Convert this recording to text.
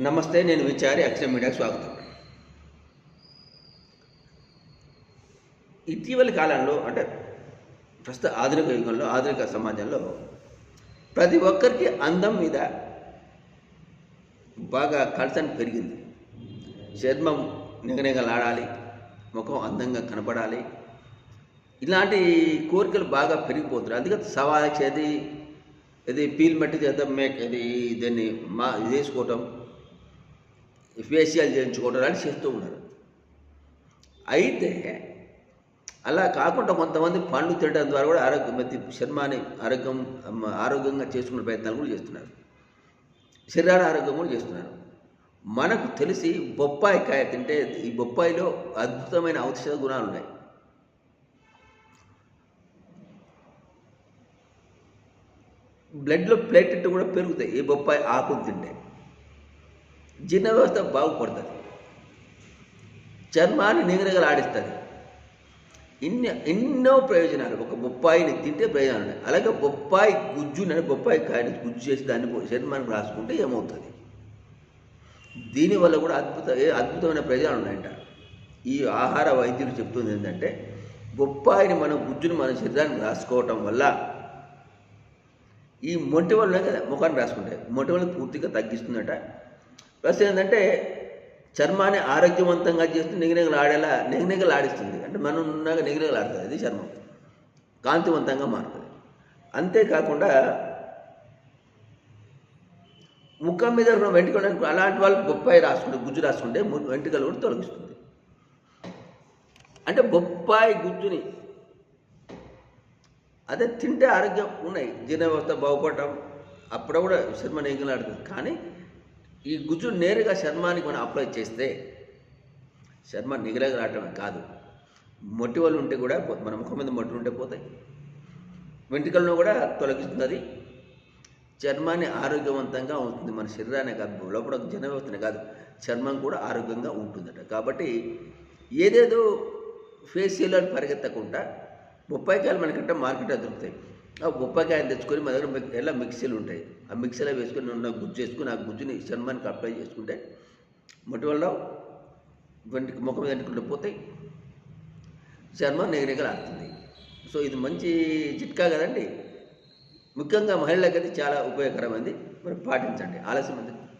నమస్తే నేను విచారి అక్షర మీడియాకు స్వాగతం. ఇటీవలి కాలంలో అంటే ప్రస్తుత ఆధునిక యుగంలో ఆధునిక సమాజంలో ప్రతి ఒక్కరికి అందం మీద బాగా కల్చన్ పెరిగింది. చర్మం నిగనిగలాడాలి ముఖం అందంగా కనపడాలి. ఇలాంటి కోరికలు బాగా పెరిగిపోతున్నాయి అందుకే సవాల్ చేది ఇది పీల్ మట్టి చేద్దాం మేక్ ఇది దీన్ని మా ఇది వేసుకోవటం ఫేషియల్ చేయించుకోవడం అని చేస్తూ ఉన్నారు. అయితే అలా కాకుండా కొంతమంది పండ్లు తినడం ద్వారా కూడా ఆరోగ్యం ప్రతి చర్మాన్ని ఆరోగ్యం ఆరోగ్యంగా చేసుకునే ప్రయత్నాలు కూడా చేస్తున్నారు. శరీరాన్ని ఆరోగ్యం కూడా చేస్తున్నారు. మనకు తెలిసి బొప్పాయి కాయ తింటే ఈ బొప్పాయిలో అద్భుతమైన ఔషధ గుణాలు ఉన్నాయి. బ్లడ్లో ప్లేటెట్ కూడా పెరుగుతాయి. ఈ బొప్పాయి ఆకులు తింటే. జీర్ణ వ్యవస్థ బాగుపడుతుంది చర్మాన్ని నిగరగలు ఆడిస్తుంది ఇన్ని ఎన్నో ప్రయోజనాలు ఒక బొప్పాయిని తింటే ప్రయోజనాలు ఉన్నాయి అలాగే బొప్పాయి గుజ్జుని బొప్పాయి కాయని గుజ్జు చేసి దాన్ని చర్మానికి రాసుకుంటే ఏమవుతుంది దీనివల్ల కూడా అద్భుత అద్భుతమైన ప్రయోజనాలు ఉన్నాయంట ఈ ఆహార వైద్యులు చెప్తుంది ఏంటంటే బొప్పాయిని మనం గుజ్జుని మన శరీరానికి రాసుకోవటం వల్ల ఈ మొంటి వల్ల కదా ముఖాన్ని రాసుకుంటాయి మొంటి వల్ల పూర్తిగా తగ్గిస్తుందట. ప్లస్ ఏంటంటే చర్మాన్ని ఆరోగ్యవంతంగా చేస్తూ నిగనిగలు ఆడేలా నిగనిగలు ఆడిస్తుంది. అంటే మనం ఉన్నాక నిగనిగలు ఆడుతుంది అది చర్మం. కాంతివంతంగా మారుతుంది. అంతేకాకుండా ముఖం మీద ఉన్న వెంట్రుకలు అలాంటి వాళ్ళు బొప్పాయి రాసుకుంటే గుజ్జు రాసుకుంటే ము- వెంట్రుకలు కూడా తొలగిస్తుంది. అంటే బొప్పాయి గుజ్జుని అదే తింటే ఆరోగ్యం ఉన్నాయి. జీర్ణ వ్యవస్థ బాగుపడటం అప్పుడు కూడా చర్మ నిగలాడుతుంది కానీ ఈ గుజ్జు నేరుగా చర్మానికి మనం అప్లై చేస్తే చర్మ రావటం కాదు. మొట్టి వాళ్ళు ఉంటే కూడా మన ముఖం మీద మొట్టి ఉంటే పోతాయి. వెంట్రుకలను కూడా తొలగిస్తుంది చర్మాన్ని ఆరోగ్యవంతంగా ఉంటుంది మన శరీరాన్ని కాదు లోపల జన వ్యవస్థనే కాదు చర్మం కూడా ఆరోగ్యంగా ఉంటుందట. కాబట్టి ఏదేదో ఫేషియల్ అని పరిగెత్తకుండా బొప్పాయికాయలు మనకంటే మార్కెట్లో దొరుకుతాయి. బొప్పకాయని తెచ్చుకొని మా దగ్గర ఎలా మిక్సీలు ఉంటాయి. ఆ మిక్సీలో వేసుకొని నన్ను గుజ్జు వేసుకుని ఆ గుజ్జుని చర్మానికి అప్లై చేసుకుంటే మొటి వల్ల వెంట్రుక ముఖం వెంటుకుంటూ పోతాయి. చర్మం నిగనిగలాడుతుంది సో ఇది మంచి చిట్కా కదండి. ముఖ్యంగా మహిళలకైతే చాలా ఉపయోగకరమైంది. మరి పాటించండి. ఆలస్యం ఎందుకు?